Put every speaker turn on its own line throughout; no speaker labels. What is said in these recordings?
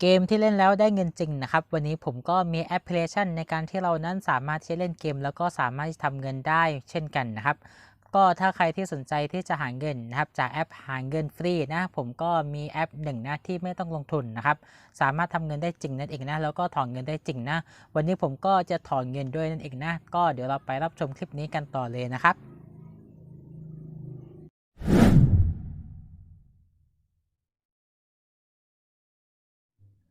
เกมที่เล่นแล้วได้เงินจริงนะครับ วันนี้ผมก็มีแอปพลิเคชันในการที่เรานั้นสามารถที่จะเล่นเกม แล้วก็สามารถที่จะทำเงินได้เช่นกันนะครับ ก็ถ้าใครที่สนใจที่จะหาเงินนะครับ จากแอปหาเงินฟรีนะ ผมก็มีแอปหนึ่งนะที่ไม่ต้องลงทุนนะครับ สามารถทำเงินได้จริงนั่นเองนะ แล้วก็ถอนเงินได้จริงนะ วันนี้ผมก็จะถอนเงินด้วยนั่นเองนะ ก็เดี๋ยวเราไปรับชมคลิปนี้กันต่อเลยนะครับ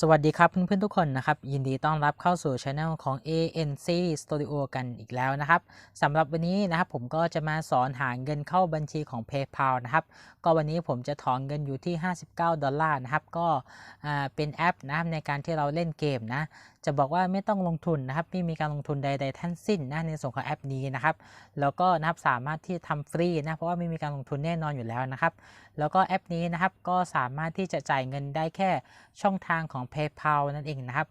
สวัสดีครับเพื่อนๆทุกคนนะครับ ยินดีต้อนรับเข้าสู่ช anel ของ ANC Studio กันอีกแล้วนะครับสำหรับวันนี้นะครับผมก็จะมาสอนหาเงินเข้าบัญชีของ PayPal นะครับ ก็วันนี้ผมจะถอนเงินอยู่ที่ 59 ดอลลาร์นะครับ ก็เป็นแอปนะครับในการที่เราเล่นเกมนะ จะบอกว่าไม่ต้องลงทุนนะครับไม่มีการลงทุนใด ๆทั้งสิ้นนะในส่วนของแอปนี้นะครับแล้วก็นะครับสามารถที่ทำฟรีนะเพราะว่าไม่มีการลงทุนแน่นอนอยู่แล้วนะครับ แล้วก็แอปนี้นะครับก็สามารถที่จะจ่ายเงินได้แค่ช่องทางของ PayPal นั่นเองนะครับ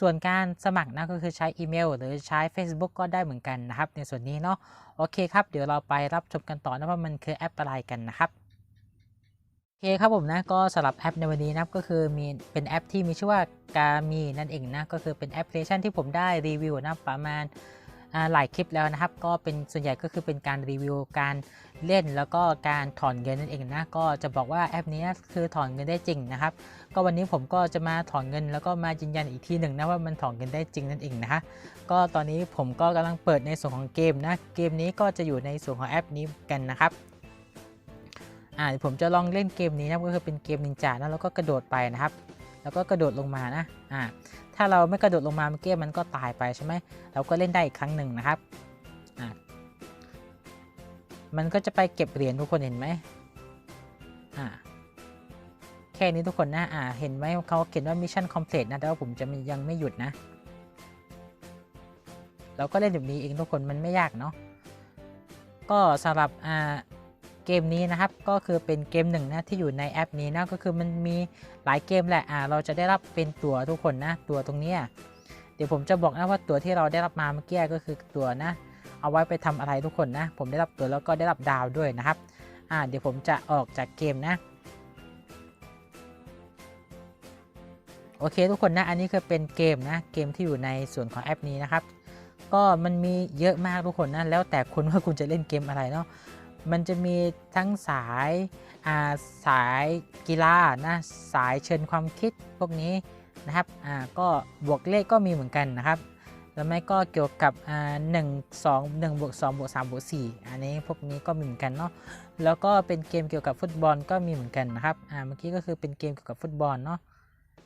ส่วนการสมัครนะก็คือใช้อีเมล หรือใช้ Facebook ก็ได้เหมือนกันนะครับ ในส่วนนี้เนาะโอเคครับ เดี๋ยวเราไปรับชมกันต่อนะว่ามันคือแอปอะไรกันนะครับ โอเคครับผมนะก็สำหรับแอปในวันนี้นะก็คือมีเป็นแอปที่มีชื่อว่ากามีนั่นเองนะก็คือเป็นแอปพลิเคชันที่ผมได้รีวิวนะประมาณหลายคลิปแล้วนะครับ ก็เป็นส่วนใหญ่ก็คือเป็นการรีวิวการเล่นแล้วก็การถอนเงินนั่นเองนะก็จะบอกว่าแอปนี้คือถอนเงินได้จริงนะครับ ก็วันนี้ผมก็จะมาถอนเงิน แล้วก็มายืนยันอีกทีหนึ่งนะว่ามันถอนเงินได้จริงนั่นเองนะฮะก็ตอนนี้ผมก็กำลังเปิดในส่วนของเกมนะเกมนี้ก็จะอยู่ในส่วนของแอปนี้กันนะครับ อ่าเดี๋ยวผมจะลองเล่นเกมนี้นะก็คือเป็นเกมนินจานะแล้วก็กระโดดไปนะครับ แล้วก็กระโดดลงมานะอ่าถ้าเราไม่กระโดดลงมาเมื่อกี้มันก็ตายไปใช่ไหมเราก็เล่นได้อีกครั้งหนึ่งนะครับอ่ามันก็จะไปเก็บเหรียญทุกคนเห็นไหมอ่าแค่นี้ทุกคนนะอ่าเห็นไหมเขาเขียนว่ามิชชั่นคอมเพลตนะแต่ว่าผมจะยังไม่หยุดนะ เราก็เล่นแบบนี้เองทุกคนมันไม่ยากเนาะก็สำหรับอ่า เกมนี้นะครับ ก็คือเป็นเกมหนึ่งนะที่อยู่ในแอปนี้นะก็คือมันมีหลายเกมแหละอ่าเราจะได้รับเป็นตัวทุกคนนะ ตัวตรงนี้เดี๋ยวผมจะบอกนะว่าตัวที่เราได้รับมาเมื่อกี้ก็คือตัวนะ เอาไว้ไปทำอะไรทุกคนนะ ผมได้รับตัวแล้วก็ได้รับดาวด้วยนะครับอ่าเดี๋ยวผมจะออกจากเกมนะโอเคทุกคนนะอันนี้คือเป็นเกมนะเกมที่อยู่ในส่วนของแอปนี้นะครับ ก็มันมีเยอะมากทุกคนนะแล้วแต่คุณว่าคุณจะเล่นเกมอะไรเนาะ มันจะมีทั้งสายาสายกีฬานะสายเชิญความคิดพวกนี้นะครับอ่าก็บวกเลขก็มีเหมือนกันนะครับแล้วไม่ก็เกี่ยวกับอ่าหนึ่งสองหนึ่งบวกสองบวกสามบวกสี่อันนี้พวกนี้ก็มีเหมือนกันเนาะแล้วก็เป็นเกมเกี่ยวกับฟุตบอลก็มีเหมือนกันนะครับอ่าเมื่อกี้ก็คือเป็นเกมเกี่ยวกับฟุตบอลเนาะ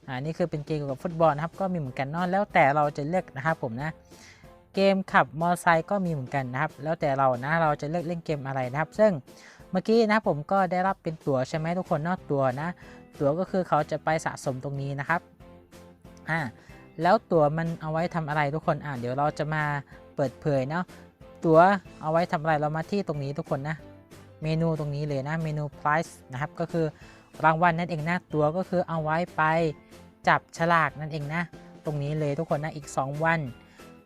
อ่านี่คือเป็นเกมเกี่ยวกับฟุตบอลนะครับก็มีเหมือนกันเนาะแล้วแต่เราจะเลือกนะครับผมนะ เกมขับมอเตอร์ไซค์ก็มีเหมือนกันนะครับ แล้วแต่เรานะเราจะเลือกเล่นเกมอะไรนะครับ ซึ่งเมื่อกี้นะผมก็ได้รับเป็นตั๋วใช่ไหมทุกคนนอกตั๋วนะ ตั๋วก็คือเขาจะไปสะสมตรงนี้นะครับอ่าแล้วตั๋วมันเอาไว้ทำอะไรทุกคนอ่าเดี๋ยวเราจะมาเปิดเผยเนาะตั๋วเอาไว้ทำอะไรเรามาที่ตรงนี้ทุกคนนะ เมนูตรงนี้เลยนะเมนู price นะครับก็คือรางวัลนั่นเองนะตั๋วก็คือเอาไว้ไปจับฉลากนั่นเองนะ ตรงนี้เลยทุกคนนะอีก 2 วัน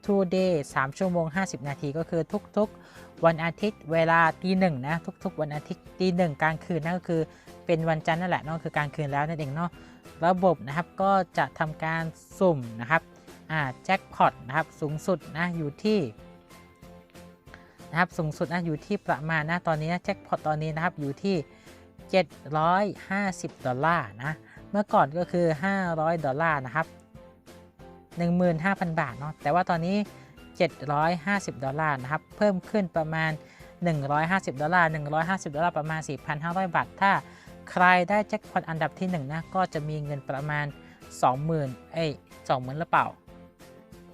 two day 3 ชั่วโมง 50 นาทีก็คือทุกๆ วันอาทิตย์เวลาตีหนึ่งนะทุกๆ วันอาทิตย์ตีหนึ่งกลางคืนนั่นก็คือเป็นวันจันทร์นั่นแหละนั่นคือกลางคืนแล้วนั่นเองเนาะระบบนะครับก็จะทำการสุ่มนะครับอ่าแจ็คพอตนะครับสูงสุดนะอยู่ที่นะครับสูงสุดนะอยู่ที่ประมาณนะตอนนี้นะแจ็คพอตตอนนี้นะครับอยู่ที่ 750 ดอลลาร์นะเมื่อก่อนก็คือ 500 ดอลลาร์นะครับ 15,000 บาทเนาะแต่ว่าตอนนี้ 750 ดอลลาร์นะครับ เพิ่มขึ้นประมาณ 150 ดอลลาร์ 150 ดอลลาร์ประมาณ 4,500 บาท ถ้าใครได้แจ็คพอตอันดับที่ 1 นะ ก็จะมีเงินประมาณ 20,000 เอ้ย 20,000หรือเปล่า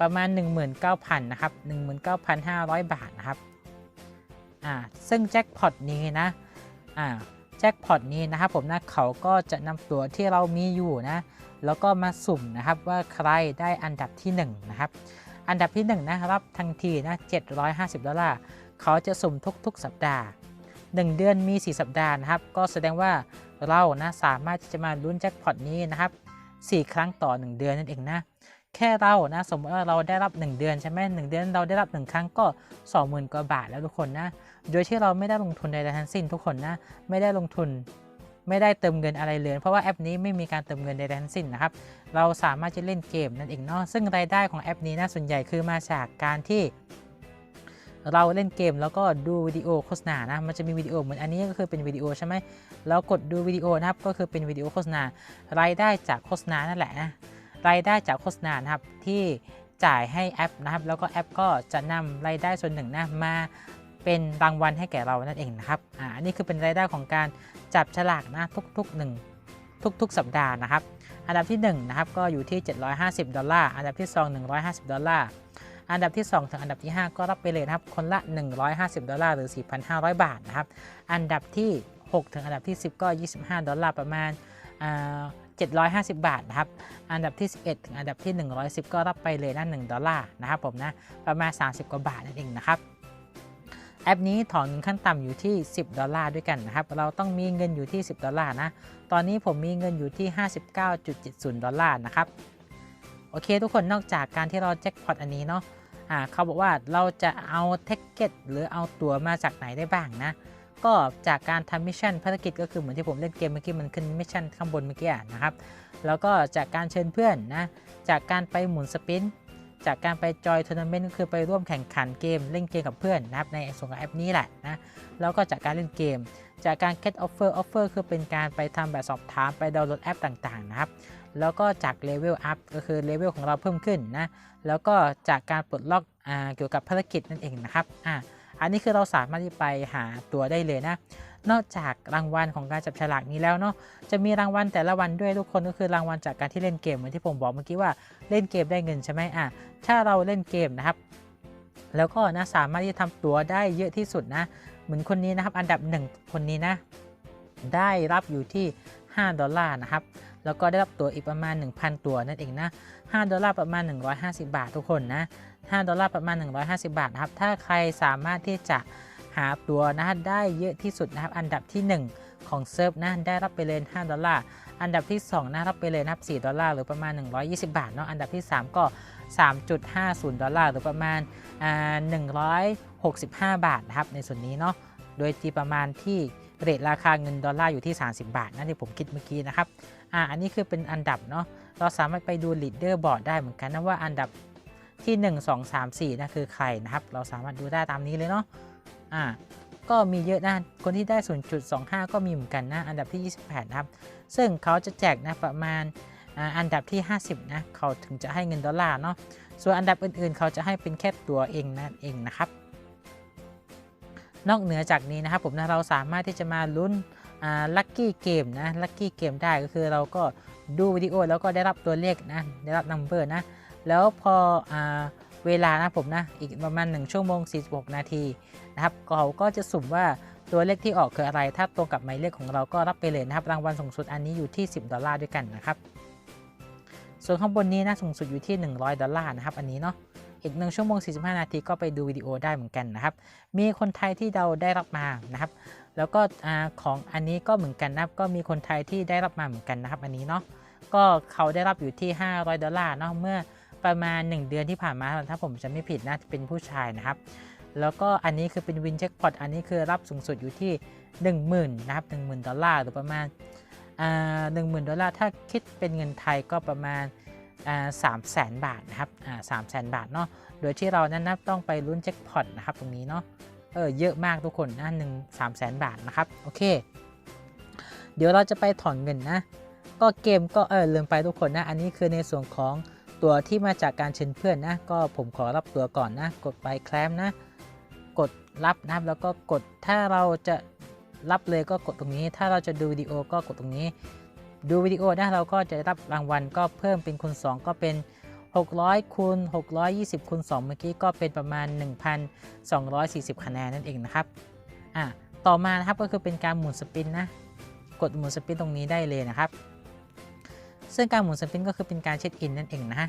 ประมาณ 19,000 นะครับ 19,500 บาทนะครับ อ่า ซึ่งแจ็คพอตนี้นะ อ่า แจ็คพอตนี้นะครับผมนะเขาก็จะนำตัวที่เรามีอยู่นะแล้วก็มาสุ่มนะครับว่าใครได้อันดับที่1นะครับอันดับที่1นะครับทันทีนะ750ดอลลาร์เขาจะสุ่มทุกๆ สัปดาห์ 1 เดือนมี 4 สัปดาห์นะครับ ก็แสดงว่าเรานะสามารถที่จะมาลุ้นแจ็คพอตนี้นะครับ4 ครั้งต่อ 1 เดือนนั่นเองนะ แค่เรานะสมมติว่าเราได้รับ 1 เดือนใช่ไหมหเดือนเราได้รับ 1 ครั้งก็ 20,000กว่าบาทแล้วทุกคนนะ โดยที่เราไม่ได้ลงทุนใดๆทั้งสิ้นทุกคนนะ ไม่ได้ลงทุน ไม่ได้เติมเงินอะไรเลย เพราะว่าแอปนี้ไม่มีการเติมเงินใดๆทั้งสิ้นนะครับ เราสามารถจะเล่นเกมนั่นเองเนาะ ซึ่งรายได้ของแอปนี้นะส่วนใหญ่คือมาจากการที่เราเล่นเกมแล้วก็ดูวิดีโอโฆษณานะ มันจะมีวิดีโอเหมือนอันนี้ก็คือเป็นวิดีโอใช่ไหมแล้วกดดูวิดีโอนะครับ ก็คือเป็นวิดีโอโฆษณารายได้จากโฆษณานั่นแหละนะ รายได้จากโฆษณานะครับที่จ่ายให้แอปนะครับ แล้วก็แอปก็จะนำรายได้ส่วนหนึ่งนะมาเป็นรางวัลให้แก่เรานั่นเองนะครับอ่าอันนี้คือเป็นรายได้ของการจับฉลากนะทุกๆ1ทุกๆ สัปดาห์นะครับ อันดับที่1นะครับก็อยู่ที่ 750 ดอลลาร์ อันดับที่ 2 150 ดอลลาร์ อันดับที่ 2 ถึงอันดับที่ 5 ก็รับไปเลยนะครับ คนละ 150 ดอลลาร์หรือ 4,500 บาทนะครับ อันดับที่ 6 ถึงอันดับที่ 10 ก็ 25 ดอลลาร์ประมาณ 750 บาทนะครับ อันดับที่ 11 ถึงอันดับที่ 110 ก็รับไปเลยนะ1ดอลลาร์นะครับผมนะ ประมาณ 30 กว่าบาทนั่นเองนะครับ แอปนี้ถอนเงินขั้นต่ำอยู่ที่ 10 ดอลลาร์ด้วยกันนะครับ เราต้องมีเงินอยู่ที่ 10 ดอลลาร์นะ ตอนนี้ผมมีเงินอยู่ที่ 59.70 ดอลลาร์นะครับ โอเคทุกคนนอกจากการที่เราแจ็คพอตอันนี้เนาะ อ่าเขาบอกว่าเราจะเอาเทคเก็ตหรือเอาตั๋วมาจากไหนได้บ้างนะ ก็จากการทำมิชชั่นภารกิจก็คือเหมือนที่ผมเล่นเกมเมื่อกี้มันขึ้นมิชชั่นข้างบนเมื่อกี้นะครับ แล้วก็จากการเชิญเพื่อนนะ จากการไปหมุนสปิน จากการไปจอยทัวร์นาเมนต์ก็คือไปร่วมแข่งขันเกม เล่นเกมกับเพื่อนนะครับในส่วนของแอปนี้แหละนะ แล้วก็จากการเล่นเกม จากการ get offer offer คือเป็นการไปทำแบบสอบถามไปดาวน์โหลดแอปต่างๆนะครับ แล้วก็จาก level up ก็คือ level ของเราเพิ่มขึ้นนะ แล้วก็จากการปลดล็อกอเกี่ยวกับภารกิจนั่นเองนะครับ อ่า อันนี้คือเราสามารถที่ไปหาตัวได้เลยนะ นอกจากรางวัลของการจับฉลากนี้แล้วเนาะ จะมีรางวัลแต่ละวันด้วยทุกคนก็คือรางวัลจากการที่เล่นเกมเหมือนที่ผมบอกเมื่อกี้ว่าเล่นเกมได้เงินใช่ไหมอะ ถ้าเราเล่นเกมนะครับ แล้วก็นะสามารถที่จะทำตัวได้เยอะที่สุดนะ เหมือนคนนี้นะครับ อันดับหนึ่งคนนี้นะ ได้รับอยู่ที่ 5 ดอลลาร์นะครับ แล้วก็ได้รับตัวอีกประมาณ 1,000 ตัวนั่นเองนะ 5 ดอลลาร์ประมาณ 150 บาททุกคนนะ 5 ดอลลาร์ประมาณ 150 บาทนะครับ ถ้าใครสามารถที่จะหาตัวนะได้เยอะที่สุดนะครับ อันดับที่ 1 ของเซิร์ฟนะได้รับไปเลย 5 ดอลลาร์ อันดับที่ 2 นะรับไปเลยนะครับ 4 ดอลลาร์ หรือประมาณ 120 บาทเนาะ อันดับที่ 3 ก็ 3.50 ดอลลาร์ หรือประมาณ165 บาทนะครับในส่วนนี้เนาะ โดยตีประมาณที่ เรทราคาเงินดอลลาร์อยู่ที่ 30 บาทนั่นที่ผมคิดเมื่อกี้นะครับอ่าอันนี้คือเป็นอันดับเนาะเราสามารถไปดูลีดเดอร์บอร์ดได้เหมือนกันนะว่าอันดับที่ 1 2 3 4นะคือใครนะครับ เราสามารถดูได้ตามนี้เลยเนาะอ่าก็มีเยอะนะ คนที่ได้ 0.25 ก็มีเหมือนกันนะ อันดับที่ 28 นะครับ ซึ่งเขาจะแจกนะประมาณอ่าอันดับที่ 50 นะ เขาถึงจะให้เงินดอลลาร์เนาะ ส่วนอันดับอื่นๆ เขาจะให้เป็นแค่ตัวเองนั่นเองนะครับ นอกเหนือจากนี้นะครับผมนะเราสามารถที่จะมาลุ้นลัคกี้เกมนะลัคกี้เกมได้ก็คือเราก็ดูวิดีโอแล้วก็ได้รับตัวเลขนะได้รับนัมเบอร์นะแล้วพออเวลานะผมนะอีกประมาณ 1 ชั่วโมง 46 นาทีนะครับเขาก็จะสุ่มว่าตัวเลขที่ออกคืออะไร ถ้าตรงกับหมายเลขของเราก็รับไปเลยนะครับ รางวัลสูงสุดอันนี้อยู่ที่ 10 ดอลลาร์ด้วยกันนะครับ ส่วนข้างบนนี้นะสูงสุดอยู่ที่ 100 ดอลลาร์นะครับ อันนี้เนาะ อีก 1 ชั่วโมง 45 นาทีก็ไปดูวิดีโอได้เหมือนกันนะครับ มีคนไทยที่เราได้รับมานะครับ แล้วก็ของอันนี้ก็เหมือนกันนะครับ ก็มีคนไทยที่ได้รับมาเหมือนกันนะครับ อันนี้เนาะ ก็เขาได้รับอยู่ที่ 500 ดอลลาร์เนาะ เมื่อประมาณ 1 เดือนที่ผ่านมา ถ้าผมจะไม่ผิดนะเป็นผู้ชายนะครับ แล้วก็อันนี้คือเป็นวินเช็คพอตอันนี้คือรับสูงสุดอยู่ที่ 10,000นะครับ10,000 ดอลลาร์หรือประมาณอ่า10,000ดอลลาร์ถ้าคิดเป็นเงินไทยก็ประมาณ สามแสนบาทนะครับสามแสนบาทเนาะโดยที่เรานั้นนะต้องไปลุ้นแจ็คพอตนะครับตรงนี้เนาะเออเยอะมากทุกคนนะหนึ่งสามแสนบาทนะครับโอเค เดี๋ยวเราจะไปถอนเงินนะ ก็เกมก็เออลืมไปทุกคนนะ อันนี้คือในส่วนของตัวที่มาจากการเชิญเพื่อนนะ ก็ผมขอรับตัวก่อนนะ กดไปแคลมนะ กดรับนะแล้วก็กดถ้าเราจะรับเลยก็กดตรงนี้ ถ้าเราจะดูวิดีโอก็กดตรงนี้ ดูวิดีโอนะเราก็จะได้รับรางวัลก็เพิ่มเป็นคูณ2 ก็เป็น 600คูณ620คูณ2เมื่อกี้ก็เป็นประมาณ 1,240 คะแนนนั่นเองนะครับอะต่อมานะครับก็คือเป็นการหมุนสปินนะกดหมุนสปินตรงนี้ได้เลยนะครับซึ่งการหมุนสปินก็คือเป็นการเช็คอินนั่นเองนะ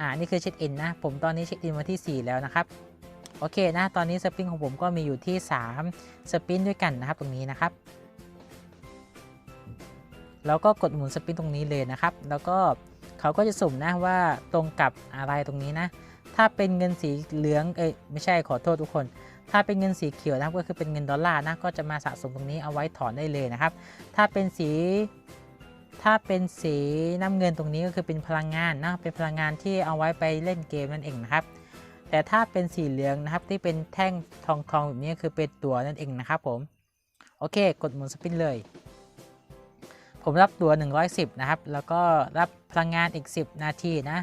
อ่านี่คือเช็คอินนะผมตอนนี้เช็คอินวันที่ 4 แล้วนะครับโอเคนะตอนนี้สปินของผมก็มีอยู่ที่ 3 สปินด้วยกันนะครับตรงนี้นะครับ แล้วก็กดหมุนสปินตรงนี้เลยนะครับ แล้วก็เขาก็จะสุ่มนะว่าตรงกับอะไรตรงนี้นะ ถ้าเป็นเงินสีเหลือง เอ้ยไม่ใช่ขอโทษทุกคน ถ้าเป็นเงินสีเขียวนะก็คือเป็นเงินดอลลาร์นะ ก็จะมาสะสมตรงนี้เอาไว้ถอนได้เลยนะครับ ถ้าเป็นสี ถ้าเป็นสีน้ำเงินตรงนี้ก็คือเป็นพลังงานนะ เป็นพลังงานที่เอาไว้ไปเล่นเกมนั่นเองนะครับ แต่ถ้าเป็นสีเหลืองนะครับที่เป็นแท่งทองทองแบบนี้คือเป็นตัวนั่นเองนะครับผม โอเค กดหมุนสปินเลย ผมรับตัว 110 นะครับ แล้วก็รับพลังงานอีก 10 นาทีนะ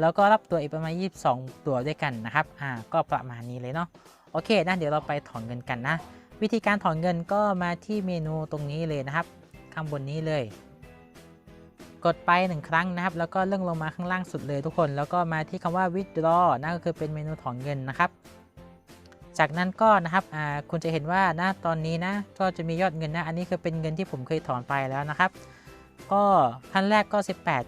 แล้วก็รับตัวอีกประมาณ 22 ตัวด้วยกันนะครับ อ่า ก็ประมาณนี้เลยเนาะ โอเคนะ เดี๋ยวเราไปถอนเงินกันนะ วิธีการถอนเงินก็มาที่เมนูตรงนี้เลยนะครับ ข้างบนนี้เลย กดไป 1 ครั้งนะครับ แล้วก็เลื่อนลงมาข้างล่างสุดเลยทุกคน แล้วก็มาที่คำว่า withdraw นั่นก็คือเป็นเมนูถอนเงินนะครับ จากนั้นก็นะครับคุณจะเห็นว่านะตอนนี้นะก็จะมียอดเงินนะอันนี้คือเป็นเงินที่ผมเคยถอนไปแล้วนะครับ ก็ขั้นแรกก็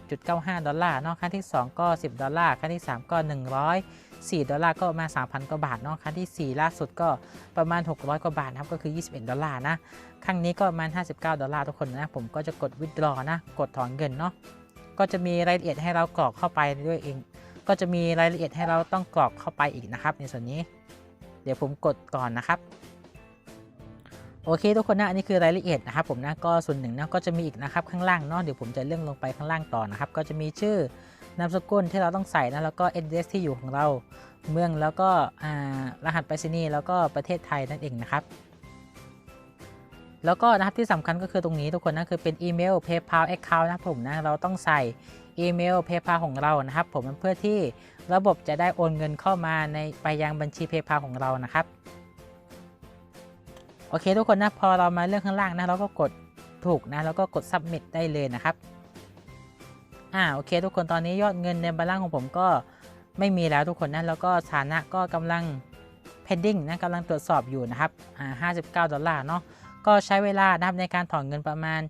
18.95 ดอลลาร์เนาะขั้นที่ 2 ก็ 10 ดอลลาร์ขั้นที่ 3 ก็ 104 ดอลลาร์ก็ประมาณ3,000 กว่าบาทเนาะขั้นที่ 4 ล่าสุดก็ประมาณ 600 กว่าบาทนะครับก็คือ 21 ดอลลาร์นะครั้งนี้ก็ประมาณ 59 ดอลลาร์ทุกคนนะผมก็จะกด withdraw นะกดถอนเงินเนาะก็จะมีรายละเอียดให้เรากรอกเข้าไปด้วยเอง ก็จะมีรายละเอียดให้เราต้องกรอกเข้าไปอีกนะครับ ในส่วนนี้ ดี๋ยวผมกดก่อนนะครับ โอเคทุกคนนะอันนี้คือรายละเอียดนะครับ ผมนะก็ส่วนหนึ่งนะก็จะมีอีกนะครับข้างล่างเนาะเดี๋ยวผมจะเลื่อนลงไปข้างล่างต่อนะครับ ก็จะมีชื่อนามสกุลที่เราต้องใส่นะแล้วก็ address ที่อยู่ของเราเมืองแล้วก็รหัสไปรษณีย์แล้วก็ประเทศไทยนั่นเองนะครับ แล้วก็นะครับที่สำคัญก็คือตรงนี้ทุกคนนะคือเป็นอีเมล PayPal Account นะครับผมนะเราต้องใส่ อีเมล PayPal ของเรานะครับ ผมเพื่อที่ระบบจะได้โอนเงินเข้ามาในไปยังบัญชี PayPal ของเรานะครับโอเคทุกคนนะพอเรามาเลือกข้างล่างนะเราก็กดถูกนะแล้วก็กด submit ได้เลยนะครับอ่าโอเค ทุกคนตอนนี้ยอดเงินในบัลลังของผมก็ไม่มีแล้วทุกคนนะแล้วก็ฐานะก็กำลัง pending นะกำลังตรวจสอบอยู่นะครับอ่า59 ดอลลาร์เนาะก็ใช้เวลานะครับในการถอนเงินประมาณ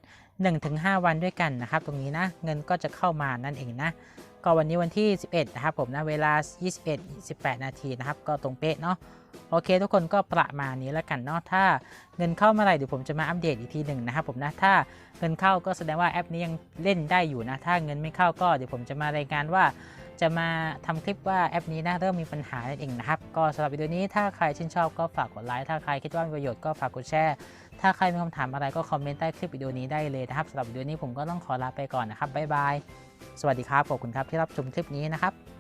1-5 วันด้วยกันนะครับ ตรงนี้นะเงินก็จะเข้ามานั่นเองนะ ก็วันนี้วันที่ 11 นะครับผมนะเวลา 21 18 นาทีนะครับ ก็ตรงเป๊ะเนาะโอเค ทุกคนก็ประมาณนี้แล้วกันเนาะถ้าเงินเข้าเมื่อไรเดี๋ยวผมจะมาอัปเดตอีกทีหนึ่งนะครับผมนะถ้าเงินเข้าก็แสดงว่าแอปนี้ยังเล่นได้อยู่นะถ้าเงินไม่เข้าก็เดี๋ยวผมจะมารายงานว่า จะมาทำคลิปว่าแอปนี้นะเริ่มมีปัญหานั่นเองนะครับก็สำหรับวิดีโอนี้ถ้าใครชื่นชอบก็ฝากกดไลค์ถ้าใครคิดว่ามีประโยชน์ก็ฝากกดแชร์ ถ้าใครมีคำถามอะไรก็คอมเมนต์ใต้คลิปวิดีโอนี้ได้เลยนะครับสำหรับวิดีโอนี้ผมก็ต้องขอลาไปก่อนนะครับบ๊ายบาย สวัสดีครับ ขอบคุณครับที่รับชมคลิปนี้นะครับ